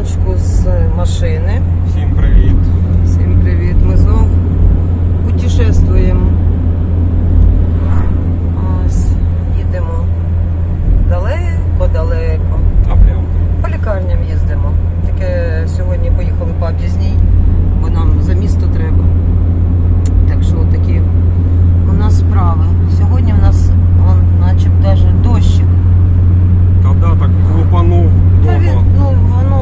раночку з машини. Всім привіт. Всім привіт. Ми знов путешествуємо. Ось, їдемо далеко-далеко. По лікарням їздимо. Тільки сьогодні поїхали по об'їзній, бо нам за місто треба. Так що такі у нас справи. Сьогодні у нас он, начебто даже дощик. Та да, так глупанув Та він, вдома. ну, воно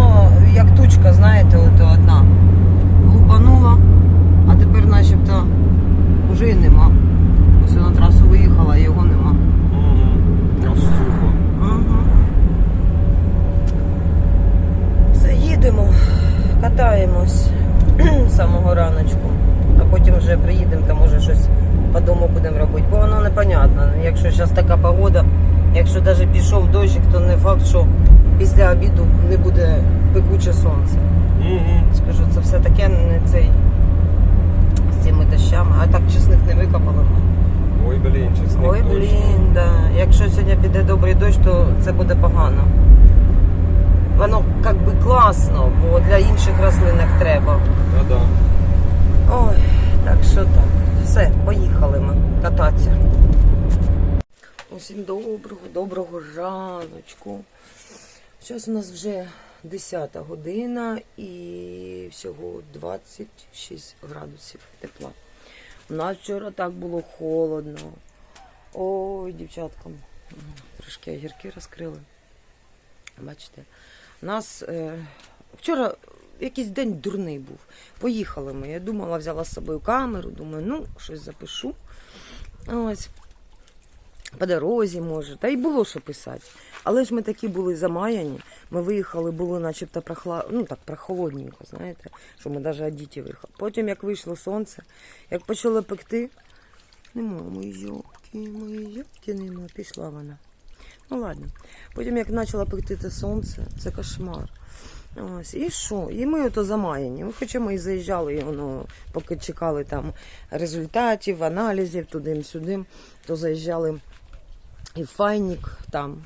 як тучка, знаєте, от одна лупанула, а тепер начебто вже і нема. Ось я на трасу виїхала, а його нема. Угу. Аж сухо. Угу. Все, їдемо, катаємось з самого раночку, а потім вже приїдемо та може щось по дому будемо робити. Бо воно непонятно. Якщо зараз така погода, якщо навіть пішов дощик, то не факт, що після обіду не буде пекуче сонце. Угу. Скажу, це все таке не цей з цими дощами. А так чесник не викопали. Ой, блін, чесник. Ой, точно. блін, да. Якщо сьогодні піде добрий дощ, то це буде погано. Воно як би класно, бо для інших рослинок треба. Та да. Ой, так що так. Все, поїхали ми кататися. Усім доброго, доброго раночку. Зараз у нас вже 10 година і всього 26 градусів тепла. У нас вчора так було холодно. Ой, дівчаткам. Трошки огірки розкрили. Бачите, у нас е, вчора якийсь день дурний був. Поїхали ми. Я думала, взяла з собою камеру, думаю, ну, щось запишу. Ось. По дорозі, може. Та й було що писати. Але ж ми такі були замаяні. Ми виїхали, було начебто прохла... ну, так, прохолодненько, знаєте, що ми навіть одіті виїхали. Потім, як вийшло сонце, як почало пекти, нема мої йолки, мої йолки нема, пішла вона. Ну ладно. Потім, як почало пекти те сонце, це кошмар. Ось, і що? І ми ото замаяні. Ми хоча ми і заїжджали, і воно, поки чекали там результатів, аналізів, туди-сюди, то заїжджали і в файнік там.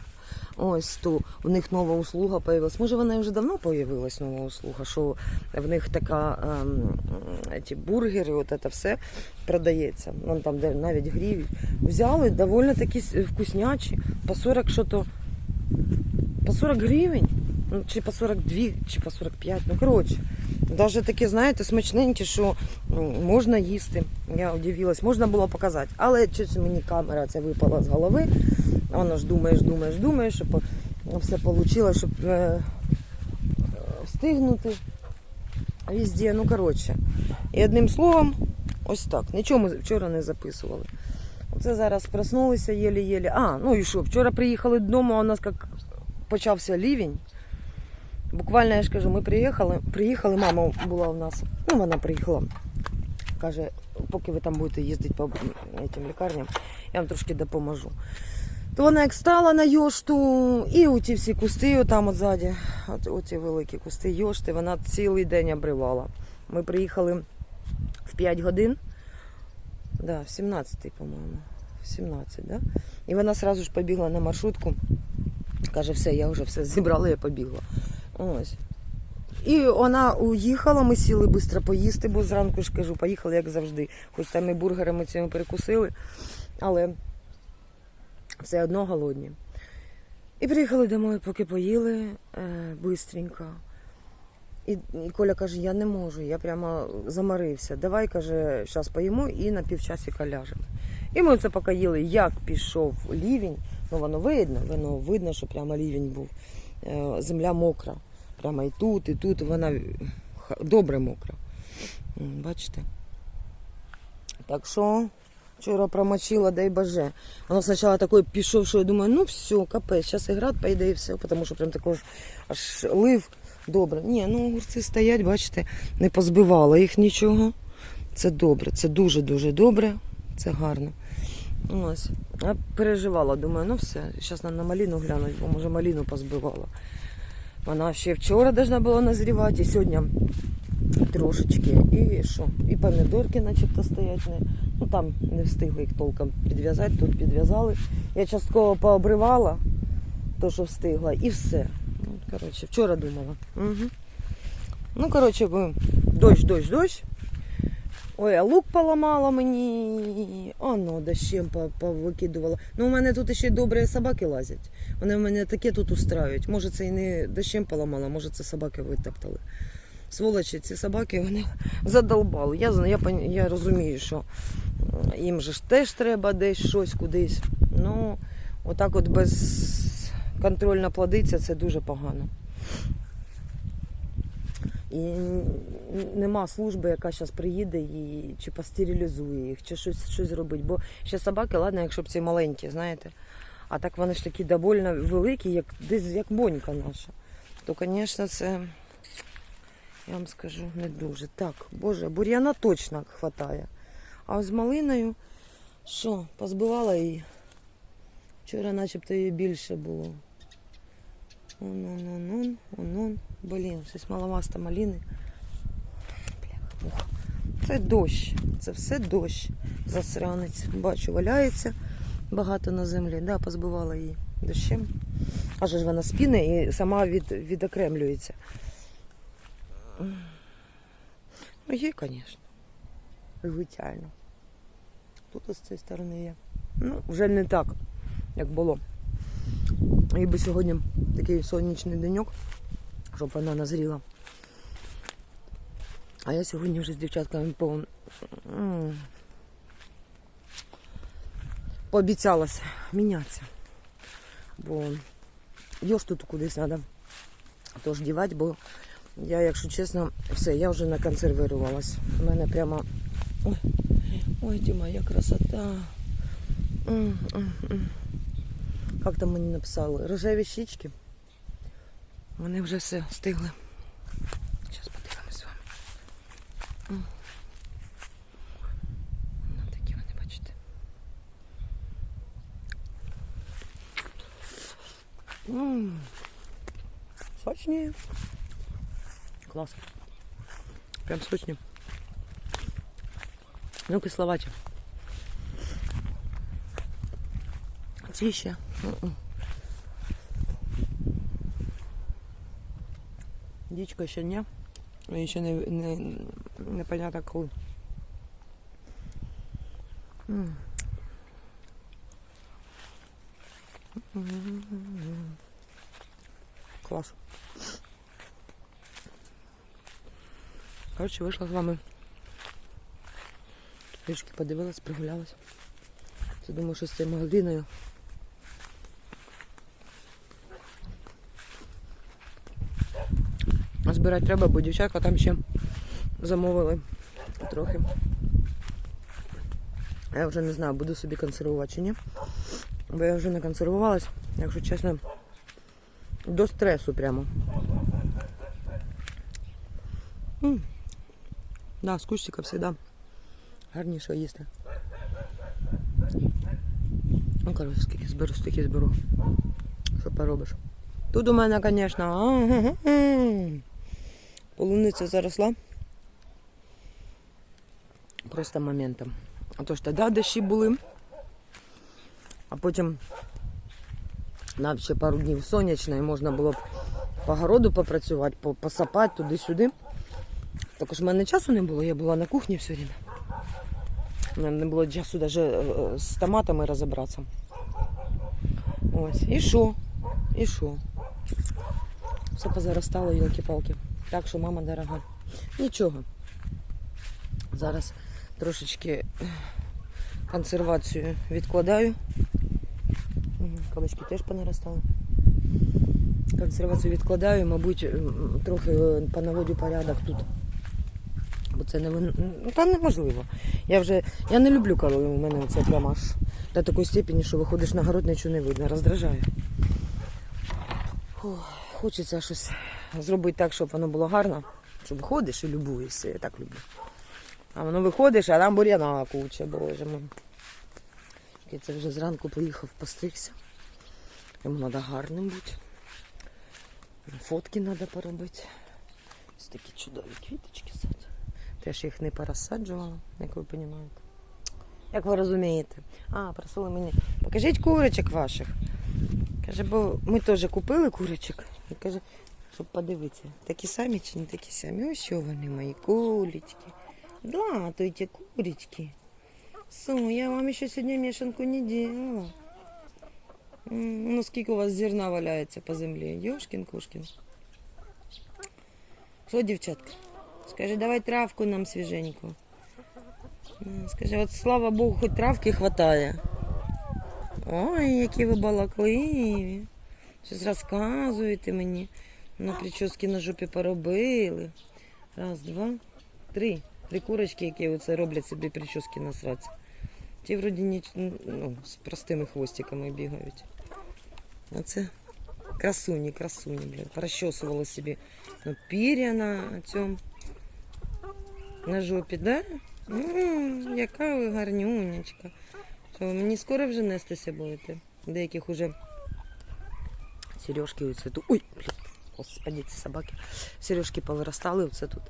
Ось то у них нова услуга появилась. Може, вона вже давно появилась нова услуга, що в них така ем, ті бургери, от це все продається. Вон там де навіть гріві. Взяли доволі такі вкуснячі, по 40 що то по 40 гривень, ну, чи по 42, чи по 45, ну коротше. Даже такі, знаєте, смачненькі, що можна їсти. Я удивилась, можна було показати. Але щось мені камера ця випала з голови. Воно ж думаєш, думаєш, думаєш, щоб все вийшло, щоб е, встигнути везде. Ну, коротше. І одним словом, ось так. Нічого ми вчора не записували. Оце зараз проснулися єлі-єлі. А, ну і що, вчора приїхали додому, а у нас як почався лівень. Буквально, я ж кажу, ми приїхали, приїхали, мама була у нас, ну вона приїхала. Каже, поки ви там будете їздити по цим лікарням, я вам трошки допоможу. То вона як стала на йошту, і оті всі кусти, там от ззаді, от, оті великі кусти йошти, вона цілий день обривала. Ми приїхали в 5 годин, да, в 17, по-моєму, в 17, да? І вона одразу ж побігла на маршрутку. Каже, все, я вже все зібрала, я побігла. Ось. І вона уїхала, ми сіли швидко поїсти, бо зранку ж кажу, поїхали, як завжди. Хоч там і бургерами цими перекусили, але все одно голодні. І приїхали домой, поки поїли е, бистренько. І, і Коля каже, я не можу, я прямо замарився. Давай, каже, зараз поїмо і на півчасика ляжемо. І ми це поки їли, як пішов лівень, ну воно видно, воно видно, що прямо лівень був. Е, Земля мокра. Прямо і тут, і тут вона добре мокра. Бачите? Так що вчора промочила, дай боже. Воно спочатку такий пішов, що я думаю, ну все, капець, зараз і град пойде і все, тому що прям також аж лив добре. Ні, ну огурці стоять, бачите, не позбивала їх нічого. Це добре, це дуже-дуже добре, це гарно. Ось. Я переживала, думаю, ну все, зараз на маліну глянуть, бо може маліну позбивала. Вона ще вчора должна була назрівати, і сьогодні трошечки. І що? І помідорки начебто стоять. Ну там не встигли їх толком підв'язати, тут підв'язали. Я частково пообривала, то, що встигла, і все. Ну, коротше, вчора думала. Угу. Ну, коротше, дощ, дощ, дощ. Ой, а лук поламала мені. А ну, дощем повикидувала. Ну, у мене тут ще добре собаки лазять. Вони в мене таке тут устраюють. Може, це і не дощем поламала, може це собаки витоптали. Сволочі, ці собаки вони задолбали. Я, я, я розумію, що їм же ж теж треба десь щось кудись. Ну, отак от безконтрольно плодиться, це дуже погано. І нема служби, яка зараз приїде і чи постерилізує їх, чи щось, щось зробить. Бо ще собаки, ладно, якщо б ці маленькі, знаєте. А так вони ж такі довольно великі, як десь як бонька наша. То, звісно, це, я вам скажу, не дуже. Так, боже, бур'яна точно хватає. А з малиною, що, позбивала її. Вчора начебто її більше було. Он, он, он, он, он, он. Блін, щось маловасто маліни. Це дощ. Це все дощ. Засранець. Бачу, валяється багато на землі. Да, позбивала її дощем. Аж ж вона спіне і сама від, відокремлюється. Ну, є, звісно. Звичайно. Тут з цієї сторони є. Ну, вже не так, як було. І би сьогодні такий сонячний деньок, щоб вона назріла. А я сьогодні вже з дівчатками по... пообіцялася мінятися. Бо його тут кудись треба тож дівати, бо я, якщо чесно, все, я вже наконсервувалась. У мене прямо. Ой, ой, Діма, яка красота. М, м, м. Як там мені написали? Рожеві щічки. Вони вже все стигли. Зараз подивимось з вами. М. Ну, такі вони, бачите. М. Сочні. Клас. Прям сочні. Ну, кисловаті. Ці ще. М-м. Дічка ще ні. І ще не, не, непонятно коли. М. М. Клас. Коротше, вийшла з вами. Трішки подивилась, прогулялась. Це думаю, що з цією магазиною. А збирати треба, бо дівчатка там ще замовили трохи. Я вже не знаю, буду собі консервувати чи ні. Бо я вже не консервувалась, якщо чесно, до стресу прямо. М. Да, з кущика завжди гарніше їсти. Ну, коротше, скільки зберу, стільки зберу. Що поробиш? Тут у мене, звісно, полуниця заросла. Просто моментом. А то ж тоді дощі були, а потім нам ще пару днів сонячно, і можна було б по городу попрацювати, посапати туди-сюди. Також в мене часу не було, я була на кухні все время. Не було часу навіть з томатами розібратися. Ось. І що? І що? Все позаростало, йолки-палки. Так що, мама дорога. Нічого. Зараз трошечки консервацію відкладаю. Мгм, Кабачки теж понаростали. Консервацію відкладаю, мабуть, трохи е, понаводю порядок тут. Бо це не ну, та неможливо. Я вже я не люблю, коли у мене це прямо аж до такої степені, що виходиш на город, нічого не видно, роздражає. Хочеться щось зробити так, щоб воно було гарно, щоб виходиш і любуєшся, я так люблю. А воно виходиш, а там бур'яна куча, боже мой. Я це вже зранку поїхав постригся. Йому треба гарним бути. Фотки треба поробити. Ось такі чудові квіточки садять. Теж їх не порозсаджувала, як ви розумієте. Як ви розумієте? А, просили мені, покажіть курочок ваших. Каже, бо ми теж купили курочок. І каже, щоб подивитися. Такі самі чи не такі самі? Ось що вони мої кулечки. Да, то эти курочки. Су, я вам ще сьогодні мішанку не делала. Ну, скільки у вас зерна валяється по землі? Йошкін кушкін. Що, дівчатка? Скажи, давай травку нам свіженьку. Скажи, от слава Богу, хоч травки хватає. Ой, які ви балакливі. Щось розказуєте мені. На прически на жопі поробили. Раз, два, три. Три курочки, які оце роблять собі прически на сраці. Ті вроді ніч... ну, з простими хвостиками бігають. А це красуні, красуні, блін. Порозчосувала собі ну, пір'я на цьому. На жопі, да? М, яка ви гарнюнечка. Що ви мені скоро вже нестися будете? Деяких уже сережки оце тут. Ой, блін, господи, ці собаки. Сережки повиростали оце тут.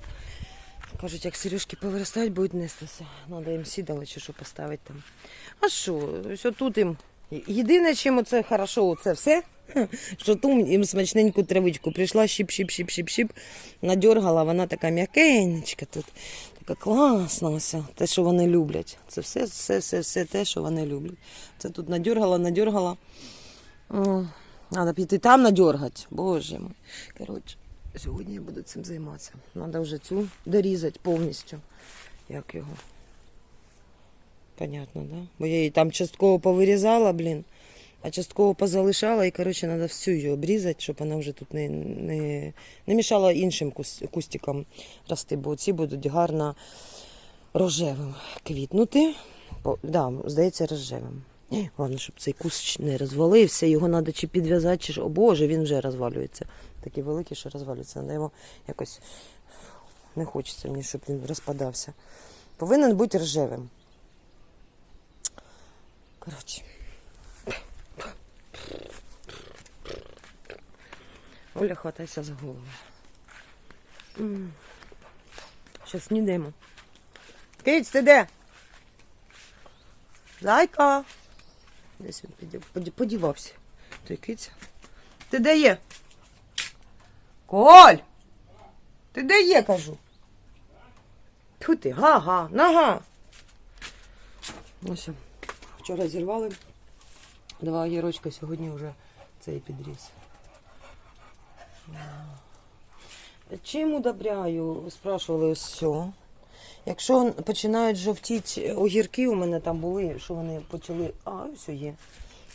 Кажуть, як сережки повиростають, будуть нестися. Треба їм сідало чи що поставити там. А що, ось тут їм. Єдине, чим оце хорошо, це все, що тут їм смачненьку травичку. Прийшла щіп-щіп-щіп-щіп-щіп, надергала, вона така м'якенечка тут. Така класна ось, те, що вони люблять. Це все, все, все, все те, що вони люблять. Це тут надергала, надергала. Треба піти там надергати. Боже мой. Коротше, сьогодні я буду цим займатися. Треба вже цю дорізати повністю. Як його? Понятно, да? Бо я її там частково повирізала, блін, а частково позалишала, і, коротше, треба всю її обрізати, щоб вона вже тут не, не, не мішала іншим кустикам рости, бо ці будуть гарно рожевим квітнути. По, да, здається, рожевим. Головне, щоб цей кущ не розвалився, його треба чи підв'язати, чи що. О Боже, він вже розвалюється. Такий великий, що розвалюється. Треба його якось не хочеться мені, щоб він розпадався. Повинен бути рожевим. Коротше. Оля, хватайся за голову. Зараз снідаємо. Киць, ти де? Зайка. Десь він подівався. Той киця. Ти де є? Коль! Ти де є, кажу? Тьфу ти, га-га, нага. Ось. Вчора зірвали. Два огірочка, сьогодні вже цей підріс. Чим удобряю? Спрашували ось все. Якщо починають жовтіти огірки, у мене там були, що вони почали. А, ось є.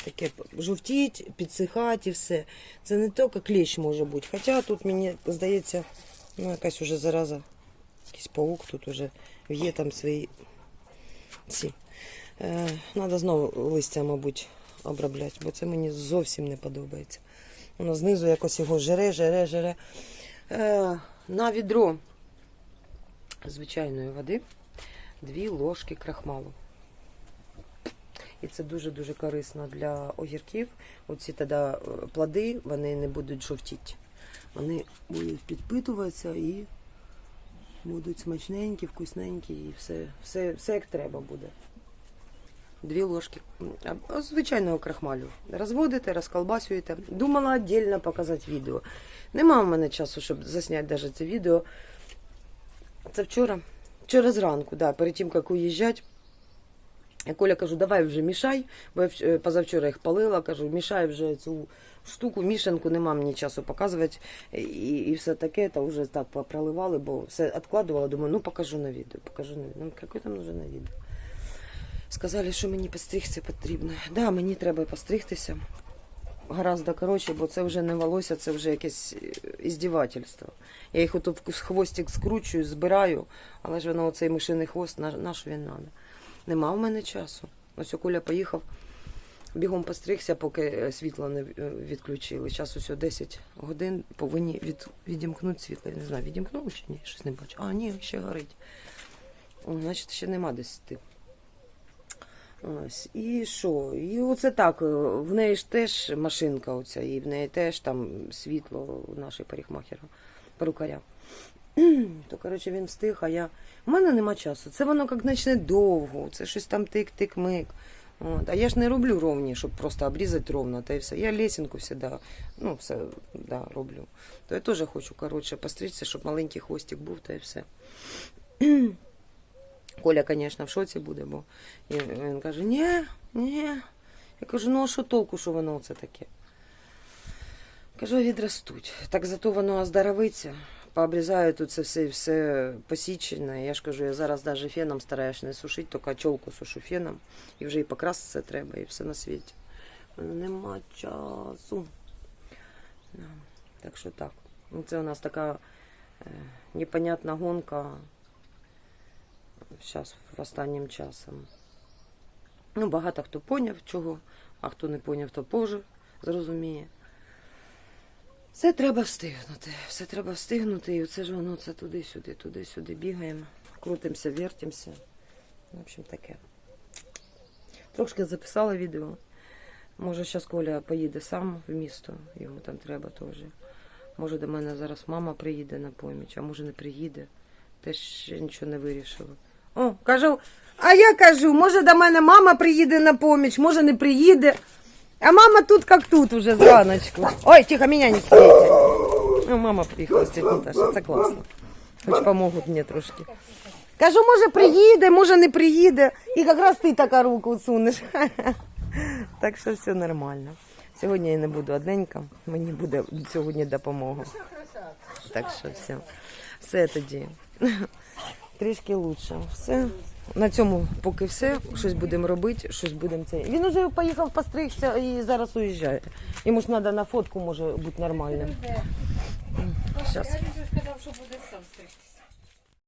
Таке жовтіть, підсихати і все. Це не тільки кліщ може бути. Хоча тут мені здається, ну якась уже зараза, якийсь паук тут уже є там свої ці. Надо знову листя, мабуть, обробляти, бо це мені зовсім не подобається. Воно знизу якось його жере, жере, жере. Е, на відро звичайної води дві ложки крахмалу. І це дуже-дуже корисно для огірків. Оці тоді е, плоди вони не будуть жовтіти. Вони будуть підпитуватися і будуть смачненькі, вкусненькі, і все, все, все як треба буде. Дві ложки звичайного крахмалю. Розводите, розколбасюєте. Думала віддільно показати відео. Нема в мене часу, щоб засняти навіть це відео. Це вчора. Вчора зранку, да, перед тим, як уїжджати. Я Коля кажу, давай вже мішай, бо я е, позавчора їх палила, кажу, мішай вже цю штуку, мішанку, нема мені часу показувати. І, і все таке, та вже так проливали, бо все відкладувала, думаю, ну покажу на відео, покажу на відео. Ну, яке там вже на відео. Сказали, що мені постригтися потрібно. Да, мені треба постригтися. Гораздо коротше, бо це вже не волосся, це вже якесь е, іздівательство. Я їх ото в хвостик скручую, збираю, але ж воно оцей мишиний хвост, на, на що він треба? Нема в мене часу. Ось Коля поїхав, бігом постригся, поки е, світло не е, відключили. Час ось 10 годин повинні від, відімкнути світло. Я не знаю, відімкнули чи ні? Щось не бачу. А, ні, ще горить. Значить, ще нема 10. Ось. І що? І оце так. е, В неї ж теж машинка оця, і в неї теж там світло у нашої парикмахера, перукаря. То, коротше, він встиг, а я. У мене нема часу. Це воно як почне довго. Це щось там тик-тик-мик. От. А я ж не роблю ровні, щоб просто обрізати ровно, та і все. Я лесінку завжди, ну, все, да, роблю. То я теж хочу, коротше, постричься, щоб маленький хвостик був, та і все. Коля, звісно, в шоці буде, бо він, каже, ні, ні. Я кажу, ну а що толку, що воно це таке? Кажу, відростуть. Так зато воно оздоровиться. Пообрізаю тут це все, все посічене. Я ж кажу, я зараз навіть феном стараюсь не сушити, тільки чолку сушу феном. І вже і покраситься треба, і все на світі. Нема часу. Так що так. Це у нас така е, непонятна гонка зараз в останнім часом. Ну, багато хто поняв чого, а хто не поняв, то позже зрозуміє. Все треба встигнути. Все треба встигнути. І оце ж воно це туди-сюди, туди-сюди бігаємо, крутимося, вертимося. В общем, таке. Трошки записала відео. Може, зараз Коля поїде сам в місто, йому там треба теж. Може, до мене зараз мама приїде на поміч, а може не приїде. Теж нічого не вирішила. О, кажу, а я кажу, може до мене мама приїде на поміч, може не приїде. А мама тут как тут уже зраночку. Ой, тихо, меня не стрейте. Ну, мама приїхала з тітю це класно. Хоч помогуть мені трошки. Кажу, може приїде, може не приїде. І якраз ти така руку сунеш. Так що все нормально. Сьогодні я не буду одненька, мені буде сьогодні допомога. Так що все. Все тоді. Трішки лучше. Все. На цьому поки все. Щось будемо робити, щось будемо це. Він уже поїхав постригся і зараз уїжджає. Йому ж треба на фотку, може бути нормальним. Я сказав, що буде сам стригтися.